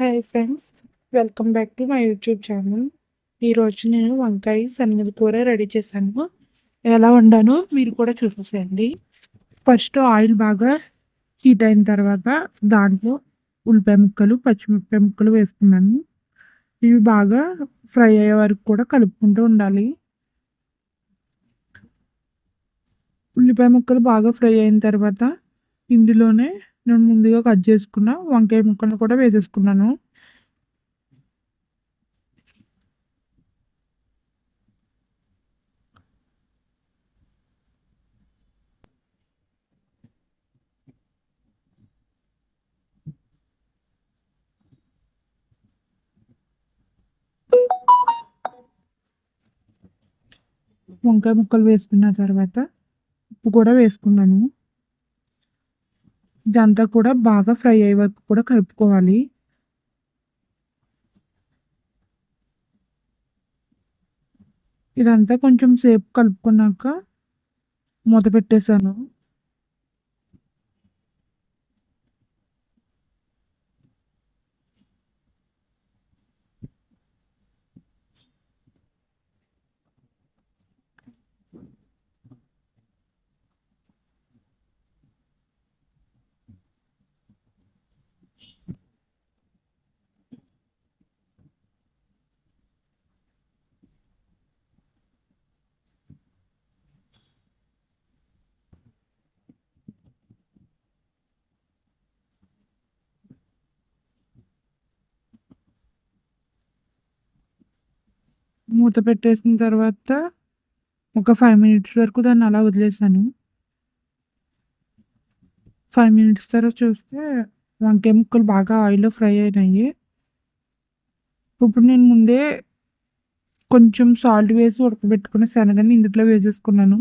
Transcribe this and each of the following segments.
Hi friends welcome back to my YouTube channel ఈరోజు నేను వంకాయ సన్నది కూర రెడీ చేశాను. ఎలా వండానో మీరు కూడా చూసేసేయండి. ఫస్ట్ ఆయిల్ బాగా హీట్ అయిన తర్వాత దాంట్లో ఉల్లిపాయ ముక్కలు పచ్చిమిరపాయ ముక్కలు వేసుకున్నాను. ఇవి బాగా ఫ్రై అయ్యే వరకు కూడా కలుపుకుంటూ ఉండాలి. ఉల్లిపాయ ముక్కలు బాగా ఫ్రై అయిన తర్వాత ఇందులోనే నేను ముందుగా కట్ చేసుకున్న వంకాయ ముక్కలు కూడా వేసేసుకున్నాను. వంకాయ ముక్కలు వేసుకున్న తర్వాత ఉప్పు కూడా వేసుకున్నాను. ఇదంతా కూడా బాగా ఫ్రై అయ్యే వరకు కూడా కలుపుకోవాలి. ఇదంతా కొంచెం సేపు కలుపుకున్నాక మూత పెట్టేశాను. మూత పెట్టేసిన తర్వాత ఒక ఫైవ్ మినిట్స్ వరకు దాన్ని అలా వదిలేసాను. ఫైవ్ మినిట్స్ తర్వాత చూస్తే వంకాయ ముక్కలు బాగా ఆయిల్లో ఫ్రై అయినాయి. ఇప్పుడు నేను ముందే కొంచెం సాల్ట్ వేసి ఉడకబెట్టుకున్న శనగని ఇందులో వేసేసుకున్నాను.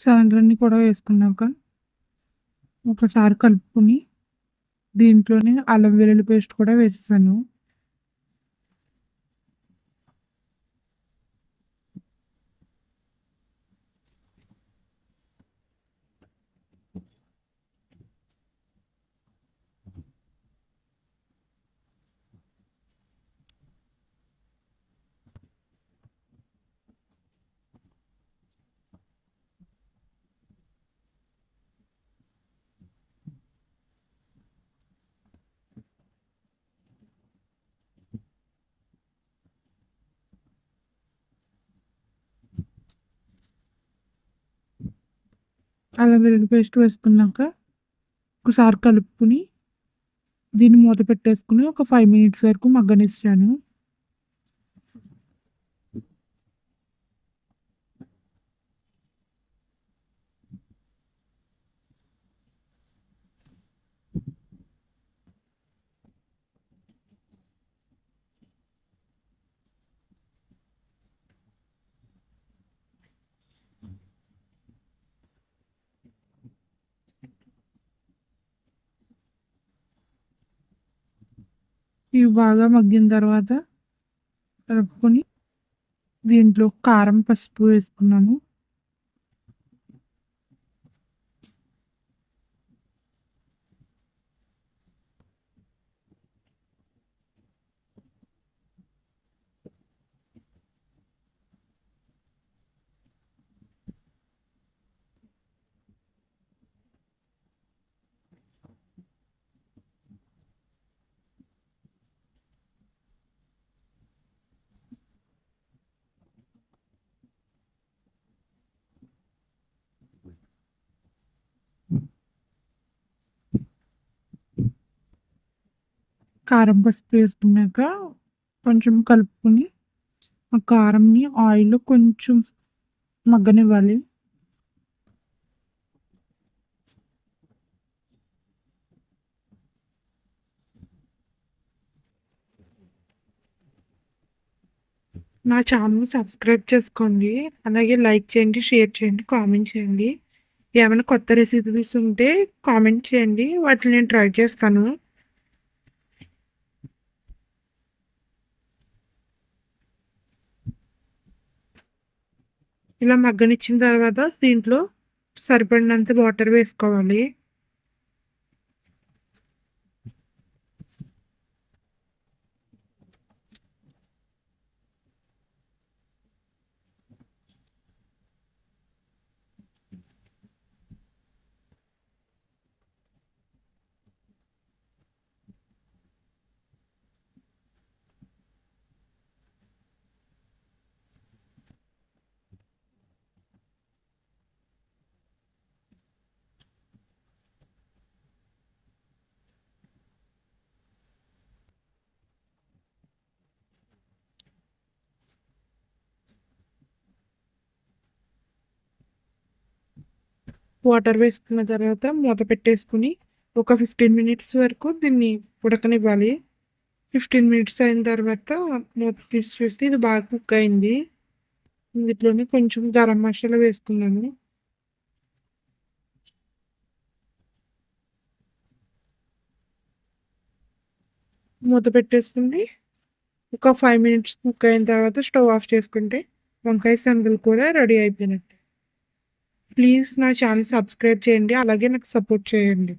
శనగలన్నీ కూడా వేసుకున్నాక ఒకసారి కలుపుకొని దీంట్లోనే అల్లం వెల్లుల్లి పేస్ట్ కూడా వేసేసాను. అల్లం వెల్లుల్లి పేస్ట్ వేసుకున్నాక ఒకసారి కలుపుకుని దీన్ని మూత పెట్టేసుకుని ఒక ఫైవ్ మినిట్స్ వరకు మగ్గనిస్తాను. ఇవి బాగా మగ్గిన తర్వాత కలుపుకొని దీంట్లో కారం పసుపు వేసుకున్నాను. కారం పసుపు వేసుకున్నాక కొంచెం కలుపుకొని ఆ కారంని ఆయిల్ కొంచెం మగ్గనివ్వాలి. నా ఛానల్ సబ్స్క్రైబ్ చేసుకోండి. అలాగే లైక్ చేయండి షేర్ చేయండి కామెంట్ చేయండి. ఏమైనా కొత్త రెసిపీస్ ఉంటే కామెంట్ చేయండి. వాటిని నేను ట్రై చేస్తాను. ఇలా మగ్గనిచ్చిన తర్వాత దీంట్లో సరిపడినంత వాటర్ వేసుకోవాలి. వాటర్ వేసుకున్న తర్వాత మూత పెట్టేసుకుని ఒక ఫిఫ్టీన్ మినిట్స్ వరకు దీన్ని ఉడకనివ్వాలి. ఫిఫ్టీన్ మినిట్స్ అయిన తర్వాత మూత తీసి చూస్తే ఇది బాగా కుక్ అయింది. ఇందులోనే కొంచెం గరం మసాలా వేసుకున్నాను. మూత పెట్టేసుకుని ఒక ఫైవ్ మినిట్స్ కుక్ అయిన తర్వాత స్టవ్ ఆఫ్ చేసుకుంటే వంకాయ సందులు కూడా రెడీ అయిపోయినట్టు. ప్లీజ్ నా ఛానల్ సబ్స్క్రైబ్ చేయండి. అలాగే నాకు సపోర్ట్ చేయండి.